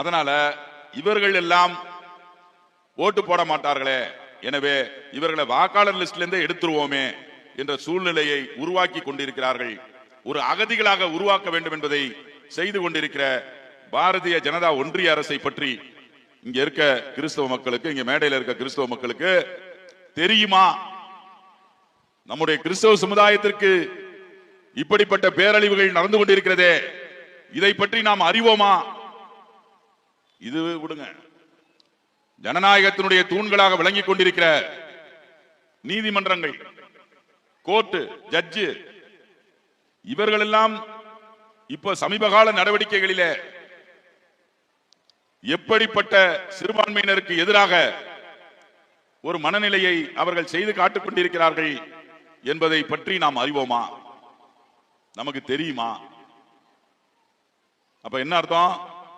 அதனால இவர்கள் எல்லாம் ஓட்டு போட மாட்டார்களே. எனவே இவர்களை வாக்காளர் லிஸ்ட்லேருந்தே எடுத்துருவோமே என்ற சூழ்நிலையை உருவாக்கி கொண்டிருக்கிறார்கள். ஒரு அகதிகளாக உருவாக்க வேண்டும் என்பதை செய்து கொண்டிருக்கிற பாரதிய ஜனதா ஒன்றிய அரசை பற்றி இங்க இருக்க கிறிஸ்தவ மக்களுக்கு இங்க மேடையில் இருக்க கிறிஸ்தவ மக்களுக்கு தெரியுமா? நம்முடைய கிறிஸ்தவ சமுதாயத்திற்கு இப்படிப்பட்ட பேரழிவுகள் நடந்து கொண்டிருக்கிறதே. இதை பற்றி நாம் அறிவோமா? இது விடுங்க. ஜனநாயகத்தினுடைய தூண்களாக விளங்கிக் கொண்டிருக்கிற நீதிமன்றங்கள் கோர்ட்டு ஜட்ஜு இவர்களெல்லாம் இப்ப சமீபகால நடவடிக்கைகளில எப்படிப்பட்ட சிறுபான்மையினருக்கு எதிராக ஒரு மனநிலையை அவர்கள் செய்து காட்டுக் கொண்டிருக்கிறார்கள் என்பதை பற்றி நாம் அறிவோமா? நமக்கு தெரியுமா? அப்ப என்ன அர்த்தம்?